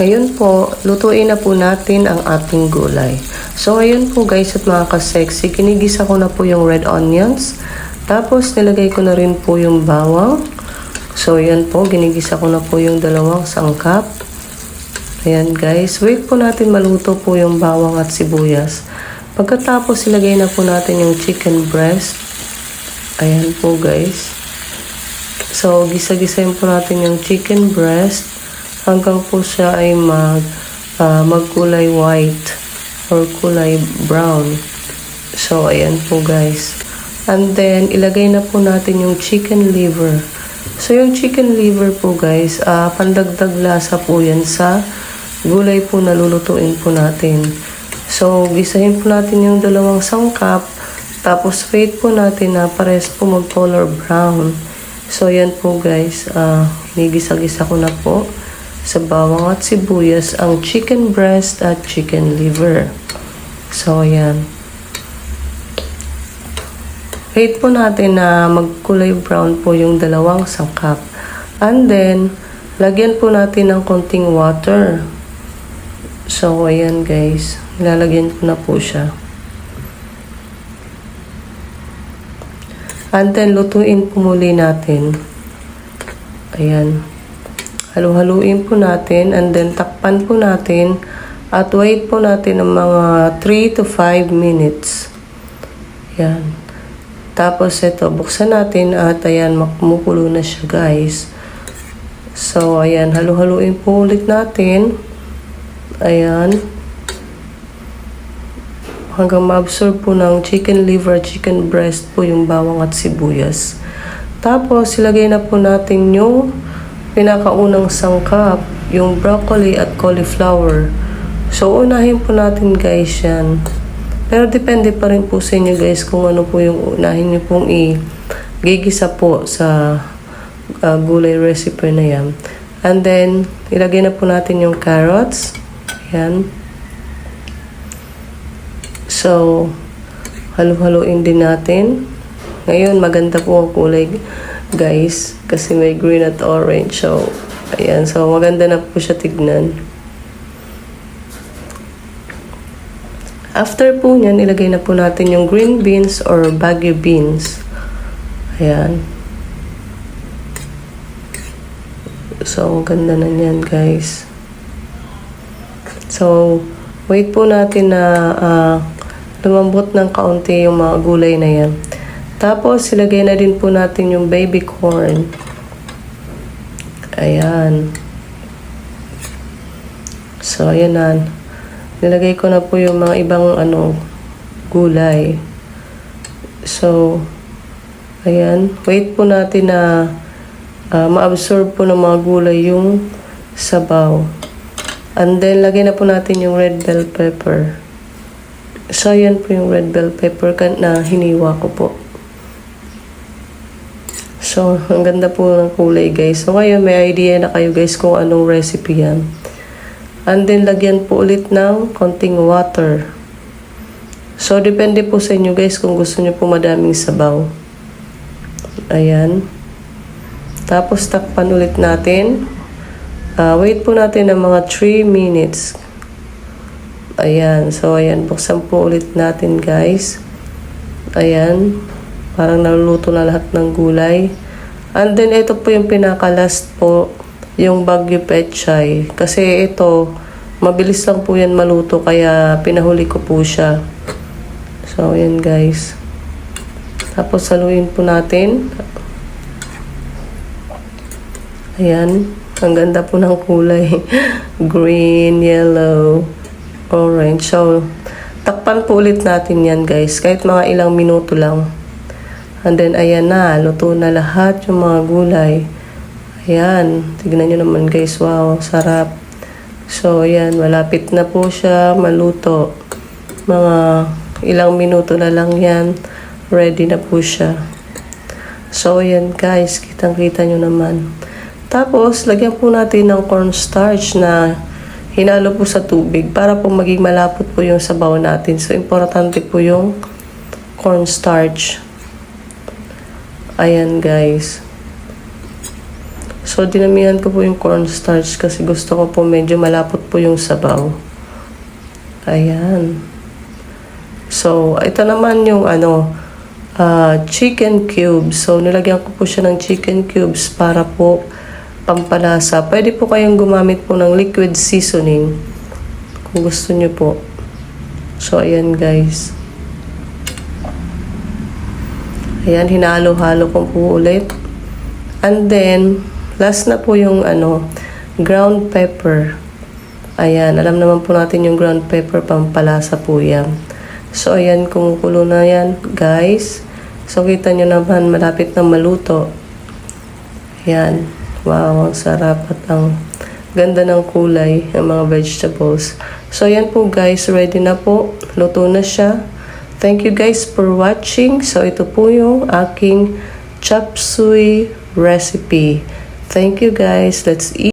Ngayon po, lutuin na po natin ang ating gulay. So, ngayon po guys at mga ka-sexy, kinigisa ko na po yung red onions. Tapos, nilagay ko na rin po yung bawang. So, yan po, ginigisa ko na po yung dalawang sangkap. Ayan guys, wait po natin maluto po yung bawang at sibuyas. Pagkatapos, ilagay na po natin yung chicken breast. Ayan po guys. So, gisa-gisayin po natin yung chicken breast hanggang po siya ay mag, ah, magkulay white or kulay brown. So, ayan po guys. And then, ilagay na po natin yung chicken liver. So, yung chicken liver po guys, ah, pandagdag lasa po yan sa gulay po na lulutuin po natin. So, gisahin po natin yung dalawang sangkap. Tapos, wait po natin na pares po mag-color brown. So, yan po guys. ah hinigisa-gisa ko na po sa bawang at sibuyas ang chicken breast at chicken liver. So, ayan. Wait po natin na magkulay brown po yung dalawang sangkap. And then, lagyan po natin ng konting water. So, ayan guys. Nilalagyan ko na po siya. And then, lutuin po muli natin. Ayan. Halu-haluin po natin and then takpan po natin at wait po natin ng mga 3 to 5 minutes. Ayan. Tapos ito, buksan natin at ayan, makumukulo na siya guys. So, ayan, halu-haluin po ulit natin. Ayan. Hanggang ma-absorb po ng chicken liver, chicken breast po yung bawang at sibuyas. Tapos, ilagay na po natin yung pinakaunang sangkap, yung broccoli at cauliflower. So, unahin po natin guys yan. Pero depende pa rin po sa inyo guys kung ano po yung unahin nyo pong i-gigisa po sa uh, gulay recipe na yan. And then, ilagay na po natin yung carrots. Yan. So, halu-haluin din natin. Ngayon, maganda po ang kulay guys kasi may green at orange. So, ayan. So, maganda na po siya tignan. After po niyan, ilagay na po natin yung green beans or bagyo beans. Ayan. So, ganda na niyan, guys. So, wait po natin na ah, lumambot ng kaunti yung mga gulay na yan. Tapos, ilagay na din po natin yung baby corn. Ayan. So, ayan na. Nilagay ko na po yung mga ibang ano, gulay. So, ayan. Wait po natin na ah, ma-absorb po ng mga gulay yung sabaw. And then, lagay na po natin yung red bell pepper. So, ayan po yung red bell pepper na hiniwa ko po. So, ang ganda po ng kulay guys. So, ngayon may idea na kayo guys kung anong recipe yan. And then, lagyan po ulit ng konting water. So, depende po sa inyo guys kung gusto nyo po madaming sabaw. Ayan. Tapos, takpan ulit natin. Ah, wait po natin ng mga 3 minutes. Ayan. So, ayan. Buksan po ulit natin guys. Ayan. Parang naluluto na lahat ng gulay. And then, ito po yung pinaka-last po, yung Baguio Pechay. Kasi ito, mabilis lang po yan maluto, kaya pinahuli ko po siya. So, ayan guys. Tapos, saluin po natin. Ayan. Ang ganda po ng kulay. Green, yellow, orange. So, takpan po ulit natin yan guys. Kahit mga ilang minuto lang. And then, ayan na. Luto na lahat yung mga gulay. Ayan. Tignan nyo naman guys. Wow, sarap. So, ayan. Malapit na po siya maluto. Mga ilang minuto na lang yan. Ready na po siya. So, ayan guys. Kitang-kita nyo naman. Tapos, lagyan po natin ng cornstarch na hinalo po sa tubig para po maging malapot po yung sabaw natin. So, importante po yung cornstarch. Ayan, guys. So, dinamihan ko po yung cornstarch kasi gusto ko po medyo malapot po yung sabaw. Ayan. So, ito naman yung ano, ah, chicken cubes. So, nilagyan ko po siya ng chicken cubes para po pampalasa. Pwede po kayong gumamit po ng liquid seasoning kung gusto nyo po. So, ayan guys. Ayan, hinalo-halo ko po ulit. And then, last na po yung ano, ground pepper. Ayan, alam naman po natin yung ground pepper, pampalasa po yan. So, ayan, kumukulo na yan, guys. So, kita nyo naman, malapit na maluto. Ayan. Wow, ang sarap at ang ganda ng kulay ng mga vegetables. So, ayan po guys, ready na po. Luto na siya. Thank you guys for watching. So, ito po yung aking chop suey recipe. Thank you guys. Let's eat.